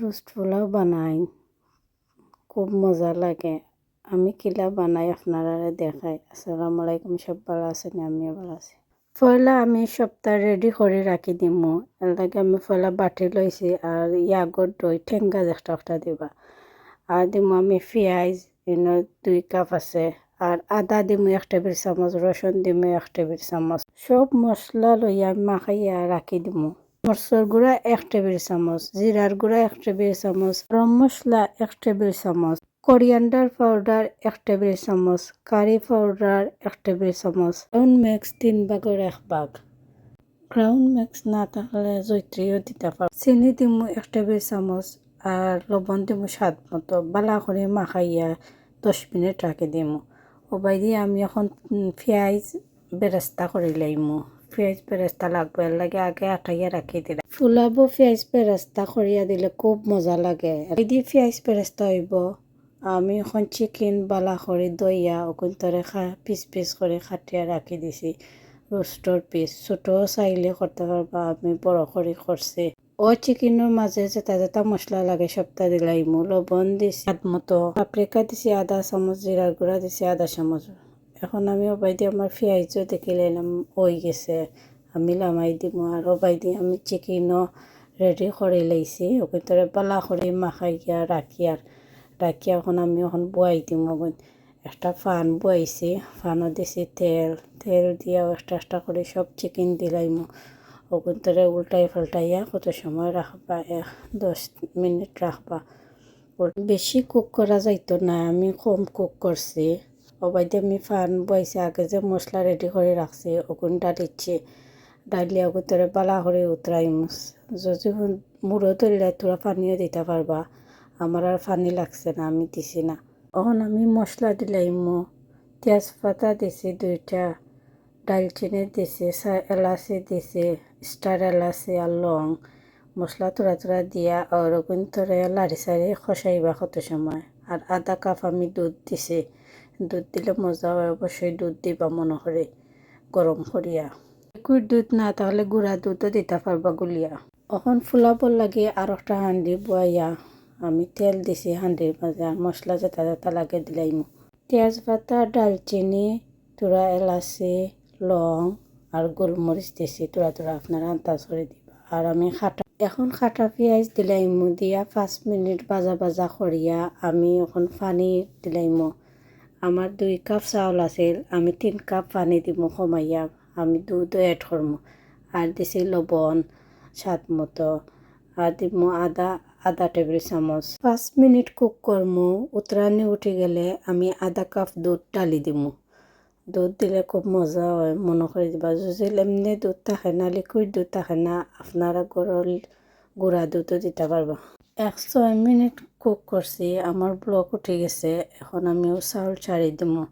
Roast pulao বানাই খুব মজা লাগে। আমি কিলা বানাই আপনারা দেখাই। আসসালামু আলাইকুম সব ভালো আছেন আমিও ভালো আছি। পয়লা আমি সপ্তাহ রেডি করে রাখি দিমু। লাগে আমি পয়লা বাটি লইছি আর ইয়াগর দই ঠেঙ্গা একটা একটা দিবা। আর দিমু আমি পেঁয়াজ এনে দুই কাপ আছে। আর আদা দিমু এক টেবিল চামচ রসুন দিমু এক টেবিল চামচ। সব মশলা লইয়া মাখাইয়া রাখি দিমু। মরচর গুঁড়া এক টেবিল চামচ জিরার গুঁড়া এক টেবিল চামচ গরম মশলা এক টেবিল চামচ কোরিয়ান্ডার পাউডার এক টেবিল চামচ কারি পাউডার এক টেবিল চামচ ব্রাউন মিক্স তিন ভাগের এক ভাগ ব্রাউন মিক্স না থাকলে জৈত্রীও দিতে পারো চিনি দিমু এক টেবিল চামচ আর লবণ দিমু স্বাদ মতো বালা করে মাখাইয়া দশ মিনিট রাখি দিমু ও বাইদি আমি এখন পেঁয়াজ বেরেস্তা করে লাইমু পেঁয়াজ বেরেস্তা লাগবে, এর লাগে আগে আটাইয়া রাখি দিলাম। ফুলাবো পেঁয়াজ বেরেস্তা করিয়া দিলে খুব মজা লাগে। যদি পেঁয়াজ বেরেস্তা হইব, আমি এখন চিকেন বালা করে দইয়া ওখান তরে পিস পিস করে খাটিয়া রাখি দিছি। রোস্টর পিস ছোটো চাইলে করতে পারবা আমি বড় করে করছি ও চিকেনের মাঝে যেটা যেটা মশলা লাগে সবটা দিলাইমু লবণ দিছি স্বাদ মতো পাপরিকা দিছি আধা চামচ জিরার গুঁড়া দিছি আধা চামচ। এখন আমি ওবাই দিয়ে আমার পেঁয়াজও দেখি লাইলাম ওই গেছে। আমি লামাই দিব আর ওবাই দিয়ে আমি চিকেনও রেডি করে লাইছি। ওকে তোরে পালা করে মাখাই গিয়া রাখি আর রাখি এখন আমি এখন বয়াই দিম। একটা ফান বয়াইছি, ফানও দিছি তেল। তেল দিয়াও একটা একটা করে সব চিকেন দিলাইমু। ওগুন তোরে উল্টাই পাল্টাইয়া কত সময় রাখবা? এক, দশ মিনিট রাখবা। বেশি কুক করা যাইতো না, আমি কম কুক করছি। অবাইতে আমি ফান বইছে, আগে যে মশলা রেডি করে রাখছি ওগুনটা দিচ্ছি ডালিয়া ভিতরে বালা করে উতরাই মুস। যদি মুড়ো ধরলে তোরা পানিও দিতে পারবা। আমার আর পানি লাগছে না, আমি দিছি না। এখন আমি মশলা দিলাই মো। তেজপাতা দিছি দুইটা ডালচিনি দিছি এলাচি দিছি, স্টার এলাচি আর লং। মশলা তোরা তোরা দিয়া ওগুন তোরে লাড়ি সারি খসাইবা কত সময়। আর আধা কাপ আমি দুধ দিছি। দুধ দিলে মজা হয়, অবশ্যই দুধ দিবা মনে করে গরম করিয়া। লিকুইড দুধ না, তাহলে গুঁড়া দুধও দিতে পারবা গুলিয়া। এখন ফুলাবর লাগে আর একটা হান্ডি বয়াইয়া আমি তেল দিছি হান্ডির মাঝে আর মশলা যেটা যেটা লাগে দিলাইমু। তেজপাতা, ডালচিনি, তোরা এলাচি, লং আর গোলমরিচ দিছি, তোরা তোরা আপনারা আন্দাজ করে দিবা। আর আমি খাটা, এখন খাটা পেঁয়াজ দিলাইমু, দিয়া পাঁচ মিনিট বাজা বাজা করিয়া আমি এখন পানি দিলাইমু। আমার দুই কাপ চাউল আছিল, আমি তিন কাপ পানি দিব কমাইয়া আমি দুধ এড করমু আর দিছি লবণ, স্বাদ মতো। আর দিব আদা আধা টেবিল চামচ। পাঁচ মিনিট কুক করমু উতরানি উঠি গেলে আমি আধা কাপ দুধ ডালি দিমু। দুধ দিলে খুব মজা হয় মনে করে দিবা। যদি এমনি দুধ থাকে না লিকুইড দুধ থাকে না আপনারা গরল গুঁড়া দুধও দিতে পারবা এক ছয় মিনিট কুক করছি আমার ব্লক উঠে গেছে। এখন আমিও চাউল চারি দিমু।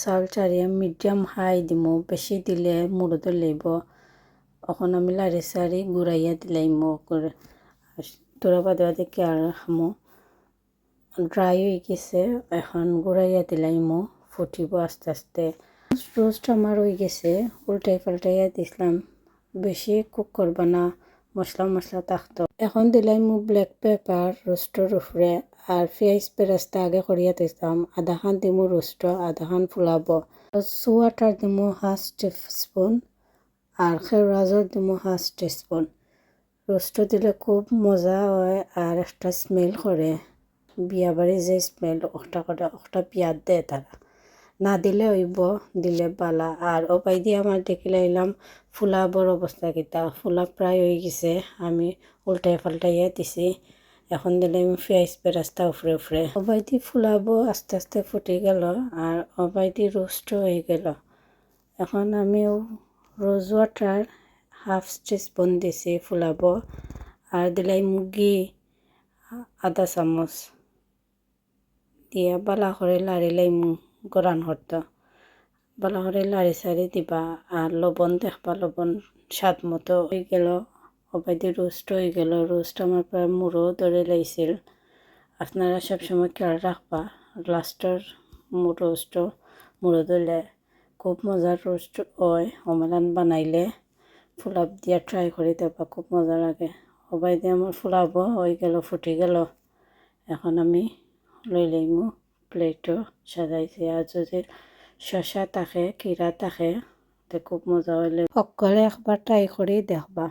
চাউল চারিয়ে মিডিয়াম হাই দিমু বেশি দিলে মুড়ো লইব। এখন আমি লাড়ি চারি গুড়াইয়া দিলাইমু করে তোরা বাদে বাদে কেয়ার খামো। ড্রাই হয়ে গেছে এখন গুড়াইয়া দিলাইমু ফুটিব আস্তে আস্তে। রোস্ট আমার হয়ে গেছে উল্টাই পাল্টাইয়া দিছিলাম। বেশি কুক করবা না। মশলা মশলা থাকতো এখন দিলাই মু ব্ল্যাক পেপার রোস্টর উপরে আর পেঁয়াজ পেরাস্তা আগে করিয়া দিতাম আধা খান দিমু রোস্ট আধা খান ফুলাব সোয়াটার দিমু হাফ স্পুন আর খেরাজর দিমু হাফ স্পুন রোস্ট দিলে খুব মজা হয় আর একটা স্মেল করে বিয়া বাড়ি যে স্মেল ওটা করে ওটা পিয়াদ দেয় তারা না দিলে হইব দিলে বালা আর ওপাই দিয়ে আমার দেখি লাইলাম ফুলাবর অবস্থা কিতা ফুলা প্রায় হয়ে গেছে। আমি উল্টাই পাল্টাইয়া দিছি। এখন দিলে আমি পেঁয়াজ পেরাস্তা উফরে উফরে ওবাই দিয়ে ফুলাবো আস্তে আস্তে ফুটে গেল আর ওবাই দিয়ে রোস্ট হয়ে গেল। এখন আমি রোজ ওয়াটার হাফ স্পুন দিছি ফুলাবো আর দিলাই মুগি আধা চামচ। দিয়ে বালা করে লাড়ি লাইমু গরান হরতো। ভালো করে লাড়ি দিবা আর লবণ দেখবা, লবণ স্বাদ মতো হয়ে গেল। অবাইদি রোস্ট হয়ে গেল। রোস্ট আমার প্রায় মুড়ো ধরে লাইছিল। আপনারা সবসময় খেয়াল রাখবা, লাস্টের রোস্ট, মুড়ো ধরলে খুব মজার রোস্ট হয়। অমেলান বানাইলে ফুলাপ দিয়া ট্রাই করে দেবা খুব মজা লাগে। সবাই দিয়ে আমার ফুলাবো হয়ে গেল, ফুটে গেল। এখন আমি লই লইমু। প্লেটও সাজাইছি আর যদি শশা থাকে কিরা থাকে, তো খুব মজা হইলে সকলে একবার ট্রাই করেই দেখবা।